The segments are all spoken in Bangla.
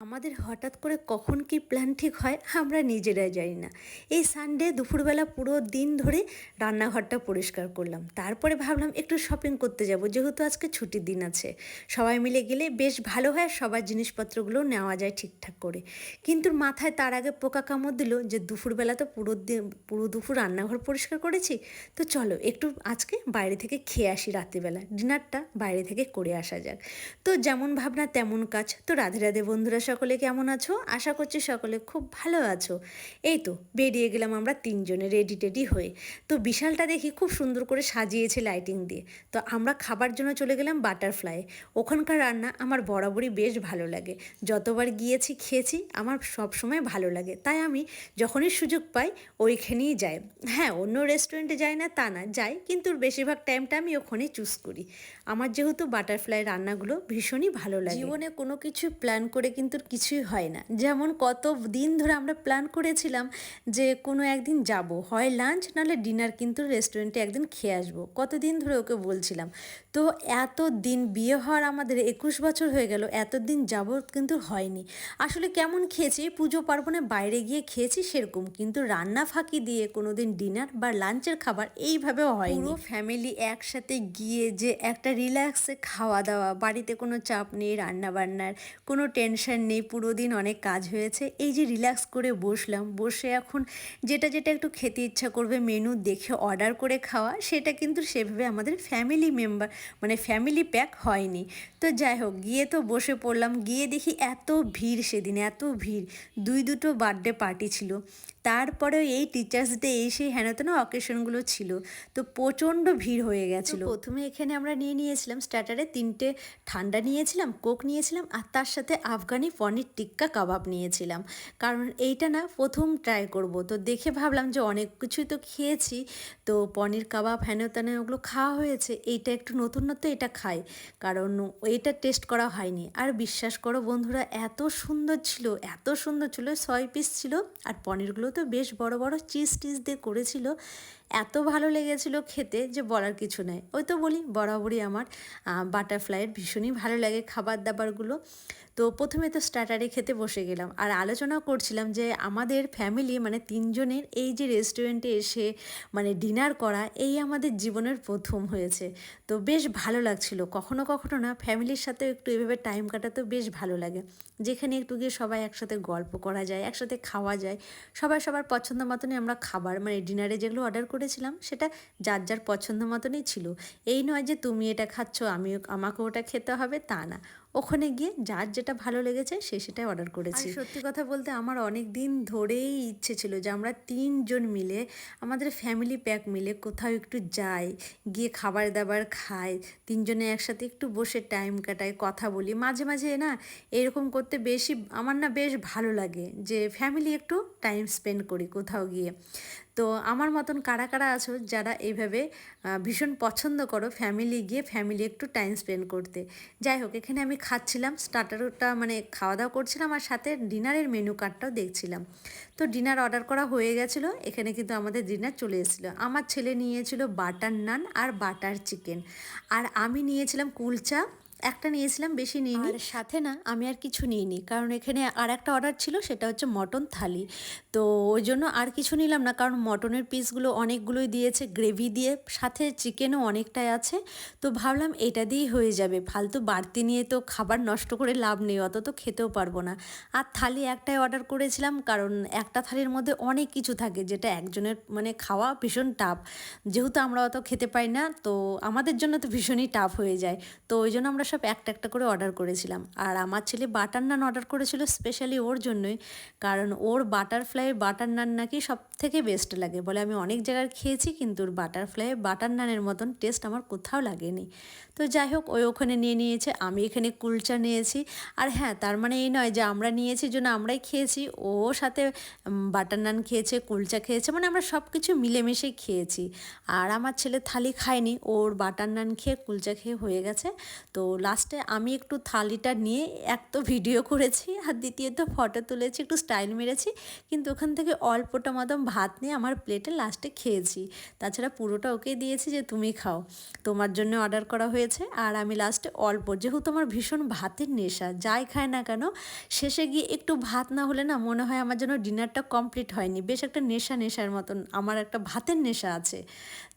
আমাদের হঠাৎ করে কখন কি প্ল্যান ঠিক হয়, আমরা নিজেরাই জানি না। এই সানডে দুপুরবেলা পুরো দিন ধরে রান্নাঘরটা পরিষ্কার করলাম। তারপরে ভাবলাম একটু শপিং করতে যাব, যেহেতু আজকে ছুটির দিন আছে। সবাই মিলে গেলে বেশ ভালো হয় সবার জিনিসপত্রগুলো নেওয়া যায় ঠিকঠাক করে। কিন্তু মাথায় তার আগে পোকা কামড় দিল যে দুপুরবেলা তো পুরো দিন পুরো দুপুর রান্নাঘর পরিষ্কার করেছি। তো চলো একটু আজকে বাইরে থেকে খেয়ে আসি রাত্রিবেলা। ডিনারটা বাইরে থেকে করে আসা যাক। তো যেমন ভাবনা তেমন কাজ। তো রাধে রাধে বন্ধুরা সকলে কেমন আছো? আশা করছি সকলে খুব ভালো আছো। এই তো, বেরিয়ে গেলাম আমরা তিনজনে রেডি টেডি হয়ে। তো বিশালটা দেখি খুব সুন্দর করে সাজিয়েছে লাইটিং দিয়ে। তো আমরা খাবার জন্য চলে গেলাম বাটারফ্লাই ওখানকার রান্না আমার বরাবরই বেশ ভালো লাগে। যতবার গিয়েছি, খেয়েছি, আমার সব সময় ভালো লাগে। তাই আমি যখনই সুযোগ পাই ওইখানেই যাই। হ্যাঁ অন্য রেস্টুরেন্টে যাই না তা না, যাই। কিন্তু বেশিরভাগ টাইমটা আমি ওখানেই চুজ করি। আমার যেহেতু বাটারফ্লাই রান্নাগুলো ভীষণই ভালো লাগে। জীবনে কোনো কিছু প্ল্যান করে কিন্তু কিছুই হয় না। যেমন কত দিন ধরে আমরা প্ল্যান করেছিলাম যে কোনো একদিন যাব। হয় লাঞ্চ নাহলে ডিনার কিন্তু রেস্টুরেন্টে একদিন খেয়ে আসব। কতদিন ধরে ওকে বলছিলাম। তো এত দিন বিয়ে হওয়ার আমাদের একুশ বছর হয়ে গেল এত দিন যাব কিন্তু হয়নি। আসলে কেমন খেয়েছি, পুজো পার্বণে বাইরে গিয়ে খেয়েছি সেরকম, কিন্তু রান্না ফাঁকি দিয়ে কোনো দিন ডিনার বা লাঞ্চের খাবার এইভাবে হয় পুরো ফ্যামিলি একসাথে গিয়ে যে একটা রিল্যাক্সে খাওয়া দাওয়া, বাড়িতে কোনো চাপ নেই, রান্না বান্নার কোনো টেনশন নেই, পুরো দিন অনেক কাজ হয়েছে। এই যে রিল্যাক্স করে বসলাম, বসে এখন যেটা যেটা একটু খেতে ইচ্ছা করবে মেনু দেখে অর্ডার করে খাওয়া, সেটা কিন্তু সেভাবে আমাদের ফ্যামিলি মেম্বার মানে ফ্যামিলি প্যাক হয়নি। তো যাই হোক, গিয়ে তো বসে পড়লাম, গিয়ে দেখি এত ভিড় সেদিন, এত ভিড়। দুই দুটো বার্থডে পার্টি ছিল। তারপরেও এই টিচার্স ডে এই সেই হেনতেন অকেশনগুলো ছিল। তো প্রচণ্ড ভিড় হয়ে গেছিল। প্রথমে এখানে আমরা নিয়ে নিয়েছিলাম স্টার্টারে তিনটে ঠান্ডা নিয়েছিলাম কোক নিয়েছিলাম আর তার সাথে আফগানি পনির টিক্কা কাবাব নিয়েছিলাম। কারণ এইটা না প্রথম ট্রাই করব। তো দেখে ভাবলাম যে অনেক কিছুই তো খেয়েছি তো পনির কাবাব হেন তেন ওগুলো খাওয়া হয়েছে। এইটা একটু নতুনত্ব এটা খাই। কারণ এইটা টেস্ট করা হয়নি। আর বিশ্বাস করো বন্ধুরা এত সুন্দর ছিল এত সুন্দর ছিল ছয় পিস ছিল আর পনিরগুলো তো বেশ বড় বড় চিজ টিজ দিয়ে করেছিল। এত ভালো লেগেছিল খেতে যে বলার কিছু নেই। ওই তো বলি, বরাবরই আমার বাটারফ্লাইয়ের ভীষণই ভালো লাগে খাবার দাবারগুলো তো প্রথমে তো স্টার্টারে খেতে বসে গেলাম। আর আলোচনা করছিলাম যে আমাদের ফ্যামিলি মানে তিনজনের এই যে রেস্টুরেন্টে এসে মানে ডিনার করা, এই আমাদের জীবনের প্রথম হয়েছে। তো বেশ ভালো লাগছিল। কখনো কখনো না ফ্যামিলির সাথে একটু এভাবে টাইম কাটাতেও বেশ ভালো লাগে। যেখানে একটু গিয়ে সবাই একসাথে গল্প করা যায়, একসাথে খাওয়া যায়, সবাই সবার পছন্দ মতনই আমরা খাবার মানে ডিনারে যেগুলো অর্ডার করেছিলাম, সেটা যার যার পছন্দ মতনই ছিল। এই নয় যে তুমি এটা খাচ্ছ আমি আমাকে ওটা খেতে হবে, তা না। ওখানে গিয়ে যার যেটা ভালো লেগেছে সে সেটাই অর্ডার করেছি। সত্যি কথা বলতে আমার অনেক দিন ধরেই ইচ্ছে ছিল যে আমরা তিনজন মিলে, আমাদের ফ্যামিলি প্যাক মিলে কোথাও একটু যাই, গিয়ে খাবার দাবার খাই, তিনজনে একসাথে একটু বসে টাইম কাটাই, কথা বলি। মাঝে মাঝে না এরকম করতে বেশি, আমার না বেশ ভালো লাগে যে ফ্যামিলি একটু টাইম স্পেন্ড করি কোথাও গিয়ে। তো আমার মতন কারা কারা আছো যারা এইভাবে ভীষণ পছন্দ করো ফ্যামিলি গিয়ে ফ্যামিলি একটু টাইম স্পেন্ড করতে? যাই হোক, এখানে আমি খাচ্ছিলাম স্টার্টারটা মানে খাওয়া দাওয়া করছিলাম আর সাথে ডিনারের মেনু কার্ডটাও দেখছিলাম। তো ডিনার অর্ডার করা হয়ে গেছিল, এখানে কিন্তু আমাদের ডিনার চলে এসেছিল। আমার ছেলে নিয়েছিল বাটার নান আর বাটার চিকেন আর আমি নিয়েছিলাম কুলচা একটা নিয়েছিলাম, বেশি নিইনি। আর সাথে না, আমি আর কিছু নিইনি। কারণ এখানে আর একটা অর্ডার ছিল, সেটা হচ্ছে মটন থালি। তো ওই জন্য আর কিছু নিলাম না, কারণ মটনের পিসগুলো অনেকগুলোই দিয়েছে গ্রেভি দিয়ে, সাথে চিকেনও অনেকটাই আছে। তো ভাবলাম এটা দিয়েই হয়ে যাবে। ফালতু বাড়তি নিয়ে তো খাবার নষ্ট করে লাভ নেই, অত তো খেতেও পারব না। আর থালি একটাই অর্ডার করেছিলাম, কারণ একটা থালির মধ্যে অনেক কিছু থাকে, যেটা একজনের মানে খাওয়া ভীষণ টাফ যেহেতু আমরা অত খেতে পাই না, তো আমাদের জন্য তো ভীষণই টাফ হয়ে যায়। তো ওই জন্য আমরা সব একটা একটা করে অর্ডার করেছিলাম। আর আমার ছেলে বাটার নান অর্ডার করেছিল স্পেশালি ওর জন্যই, কারণ ওর বাটারফ্লাই বাটার নান নাকি সব থেকে বেস্ট লাগে। বলে আমি অনেক জায়গায় খেয়েছি, কিন্তু ওর বাটারফ্লাই বাটার নানের মতন টেস্ট আমার কোথাও লাগেনি। তো যাই হোক ওই ওখানে নিয়ে নিয়েছে, আমি এখানে কুলচা নিয়েছি। আর হ্যাঁ তার মানে এই নয় যে আমরা নিয়েছি জন্য আমরাই খেয়েছি, ও সাথে বাটার নান খেয়েছে, কুলচা খেয়েছে মানে আমরা সব কিছু মিলেমিশে খেয়েছি। আর আমার ছেলে থালি খায়নি, ওর বাটার নান খেয়ে কুলচা খেয়ে হয়ে গেছে। তো লাস্টে আমি একটু থালিটা নিয়ে এক তো ভিডিও করেছি আর দ্বিতীয়ত ফটো তুলেছি, একটু স্টাইল মেরেছি। কিন্তু ওখান থেকে অল্পটা মতন ভাত নিয়ে আমার প্লেটে লাস্টে খেয়েছি। তাছাড়া পুরোটা ওকে দিয়েছি যে তুমি খাও। তোমার জন্য অর্ডার করা হয়েছে আর আমি লাস্টে অল্প, যেহেতু আমার ভীষণ ভাতের নেশা, যাই খায় না কেন, শেষে গিয়ে একটু ভাত না হলে না মনে হয় আমার যেন ডিনারটা কমপ্লিট হয়নি। বেশ একটা নেশা নেশার মতন, আমার একটা ভাতের নেশা আছে।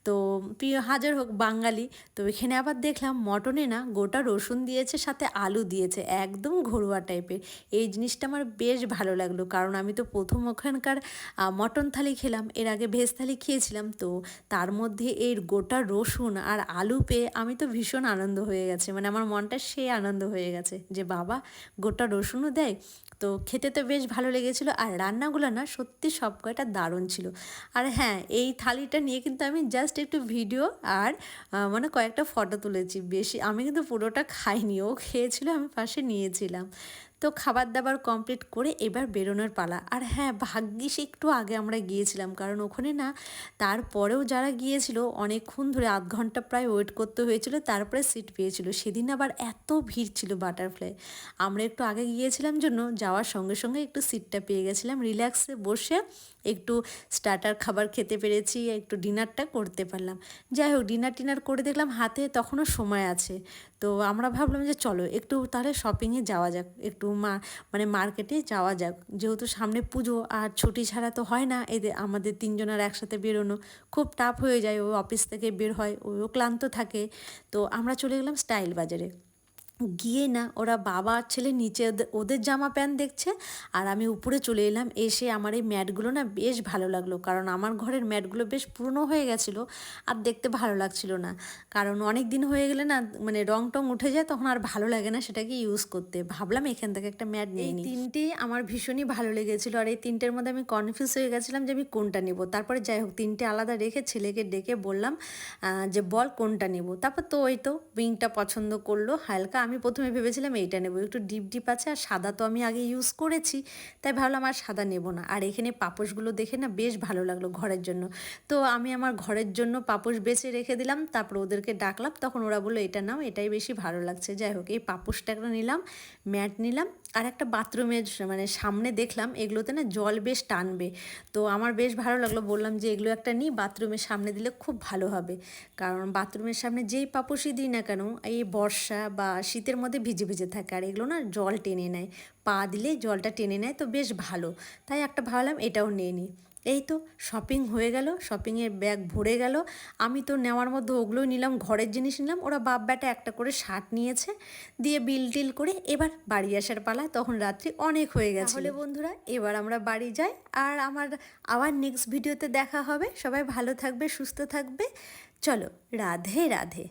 তো প্রিয় হাজার হোক বাঙালি, তো এখানে আবার দেখলাম মটনে না গোটা রসুন দিয়েছে, সাথে আলু দিয়েছে, একদম ঘরোয়া টাইপের। এই জিনিসটা আমার বেশ ভালো লাগল, কারণ আমি তো প্রথম ওখানকার মটন থালি খেলাম, এর আগে ভেজ থালি খেয়েছিলাম, তো তার মধ্যে এর গোটা রসুন আর আলু পেয়ে আমি তো ভীষণ আনন্দ হয়ে গেছে মানে আমার মনটা সে আনন্দ হয়ে গেছে যে বাবা, গোটা রসুনও দেয় তো খেতে তো বেশ ভালো লেগেছিল। আর রান্নাগুলো না সত্যি সব কয়টা দারুণ ছিল। আর হ্যাঁ এই থালিটা নিয়ে কিন্তু আমি জাস্ট একটু ভিডিও আর মানে কয়েকটা ফটো তুলেছি। বেশি, আমি কিন্তু পুরোটা খাইনি। ও খেয়েছিল, আমি পাশে নিয়েছিলাম। তো খাবার দাবার কমপ্লিট করে এবার বেরোনোর পালা। আর হ্যাঁ ভাগ্যিস একটু আগে আমরা গিয়েছিলাম, কারণ ওখানে না তারপরেও যারা গিয়েছিল, অনেকক্ষণ ধরে আধ ঘণ্টা প্রায় ওয়েট করতে হয়েছিল, তারপরে সিট পেয়েছিল। সেদিন আবার এত ভিড় ছিল বাটারফ্লাই আমরা একটু আগে গিয়েছিলাম জন্য, যাওয়ার সঙ্গে সঙ্গে একটু সিটটা পেয়ে গেছিলাম রিল্যাক্সে বসে একটু স্টার্টার খাবার খেতে পেরেছি, একটু ডিনারটা করতে পারলাম। যাই হোক ডিনার টিনার করে দেখলাম, হাতে তখনও সময় আছে। তো আমরা ভাবলাম যে চলো, একটু তাহলে শপিংয়ে যাওয়া যাক, একটু মা মানে মার্কেটে যাওয়া যাক। যেহেতু সামনে পুজো, আর ছুটি ছাড়া তো হয় না, এদের, আমাদের তিনজনের একসাথে বেরোনো খুব টাফ হয়ে যায়। ও অফিস থেকে বের হয় ওও ক্লান্ত থাকে। তো আমরা চলে গেলাম স্টাইল বাজারে। গিয়ে না ওরা বাবা আর ছেলে নিচে ওদের জামা প্যান্ট দেখছে আর আমি উপরে চলে এলাম। এসে আমার এই ম্যাটগুলো না বেশ ভালো লাগল কারণ আমার ঘরের ম্যাটগুলো বেশ পুরনো হয়ে গেছিল আর দেখতে ভালো লাগছিল না। কারণ অনেক দিন হয়ে গেলে না মানে রং টং উঠে যায় তখন আর ভালো লাগে না সেটাকে ইউজ করতে। ভাবলাম এখান থেকে একটা ম্যাট নিয়ে নিই। তিনটি আমার ভীষণই ভালো লেগেছিলো আর এই তিনটের মধ্যে আমি কনফিউজ হয়ে গেছিলাম যে আমি কোনটা নেব। তারপরে যাই হোক তিনটে আলাদা রেখে ছেলেকে ডেকে বললাম যে বল কোনটা নেব। তারপর তো ওই তো উইংটা পছন্দ করল হালকা আমি প্রথমে ভেবেছিলাম এইটা নেব। একটু ডিপ ডিপ আছে আর সাদা তো আমি আগে ইউজ করেছি, তাই ভাবলাম আর সাদা নেব না। আর এখানে পাপোশগুলো দেখে না বেশ ভালো লাগল ঘরের জন্য। তো আমি আমার ঘরের জন্য পাপোশ বেছে রেখে দিলাম, তারপর ওদেরকে ডাকলাম, তখন ওরা বলল, এটা নাও, এটাই বেশি ভালো লাগছে। যাই হোক, এই পাপোশটা নিলাম, ম্যাট নিলাম আর একটা বাথরুমের মানে সামনে দেখলাম এগুলোতে না জল বেশ টানবে। তো আমার বেশ ভালো লাগল, বললাম যে এগুলো একটা নিই বাথরুমের সামনে দিলে খুব ভালো হবে। কারণ বাথরুমের সামনে যেই পাপসি দিই না কেন, এই বর্ষা বা শীতের মধ্যে ভিজে ভিজে থাকে আর এগুলো না জল টেনে নেয়। পা দিলে জলটা টেনে নেয়, তো বেশ ভালো। তাই একটা ভাবলাম এটাও নিয়ে নিই এই তো শপিং হয়ে গেল শপিংয়ের ব্যাগ ভরে গেল। আমি তো নেওয়ার মধ্যে ওগুলোই নিলাম, ঘরের জিনিস নিলাম। ওরা বাপ ব্যাটা একটা করে শার্ট নিয়েছে, দিয়ে বিল টিল করে এবার বাড়ি আসার পালা। তখন রাত্রি অনেক হয়ে গেছে তাহলে বন্ধুরা, এবার আমরা বাড়ি যাই। আর আমার, আবার নেক্সট ভিডিওতে দেখা হবে। সবাই ভালো থাকবে, সুস্থ থাকবে। চলো, রাধে রাধে।